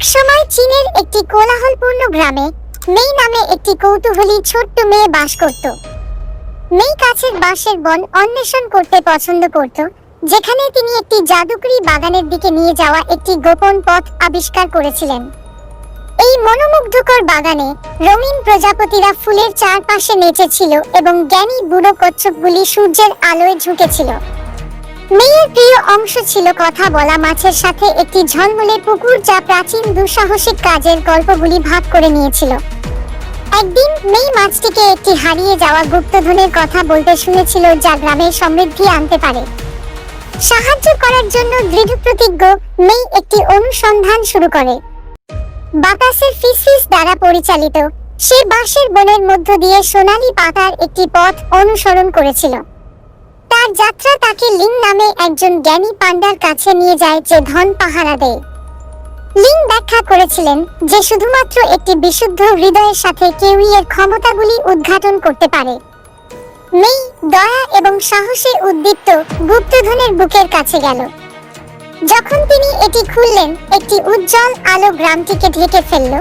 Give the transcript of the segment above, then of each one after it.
একসময় চীনের একটি কোলাহলপূর্ণ গ্রামে, মেই নামে একটি কৌতূহলী ছোট্ট মেয়ে বাস করত। মেই কাছের বাঁশের বন অন্বেষণ করতে পছন্দ করত, যেখানে তিনি একটি জাদুকরি বাগানের দিকে নিয়ে যাওয়া একটি গোপন পথ আবিষ্কার করেছিলেন। এই মনোমুগ্ধকর বাগানে রঙিন প্রজাপতিরা ফুলের চারপাশে নেচেছিল এবং জ্ঞানী বুড়ো কচ্ছপগুলি সূর্যের আলোয় ঝুঁকেছিল। মেয়ের প্রিয় অংশ ছিল কথা বলা, মাছের সাথে একটি ঝলমলে পুকুর যা প্রাচীন দুঃসাহসিক কাজের গল্পগুলি ভাগ করে নিয়েছিল। একদিন মেয়ে মাছটিকে একটি হারিয়ে যাওয়া গুপ্তধনের কথা বলতে শুনেছিল যা গ্রামের সমৃদ্ধি আনতে পারে। সাহায্য করার জন্য দৃঢ় প্রতিজ্ঞ মেই একটি অনুসন্ধান শুরু করে। বাতাসের ফিসফিস দ্বারা পরিচালিত, সে বাঁশের বনের মধ্য দিয়ে সোনালী পাতার একটি পথ অনুসরণ করেছিল। তার যাত্রা তাকে লিং নামে একজন জ্ঞানী পান্ডার কাছে নিয়ে যায় যে ধন পাহারা দেয়। লিং ব্যাখ্যা করেছিলেন যে শুধুমাত্র একটি বিশুদ্ধ হৃদয়ের সাথে কেউই এর ক্ষমতাগুলি উদ্ঘাটন করতে পারে। মেই দয়া এবং সাহসে উদ্দীপ্ত গুপ্তধনের বুকের কাছে গেল। যখন তিনি এটি খুললেন, একটি উজ্জ্বল আলো গ্রামটিকে ঢেকে ফেলল।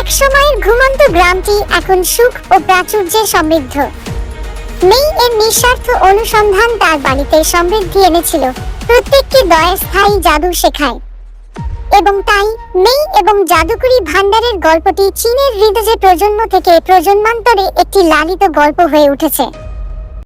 এক সময়ের ঘুমন্ত গ্রামটি এখন সুখ ও প্রাচুর্যে সমৃদ্ধ। মেই এর নিঃস্বার্থ অনুসন্ধান তার বাড়িতে সমৃদ্ধি এনেছিল। প্রত্যেককে দয়া স্থায়ী জাদু শেখায়। এবং তাই মেই এবং জাদুকরি ভান্ডারের গল্পটি চীনের হৃদয়ে প্রজন্ম থেকে প্রজন্মান্তরে একটি লালিত গল্প হয়ে উঠেছে।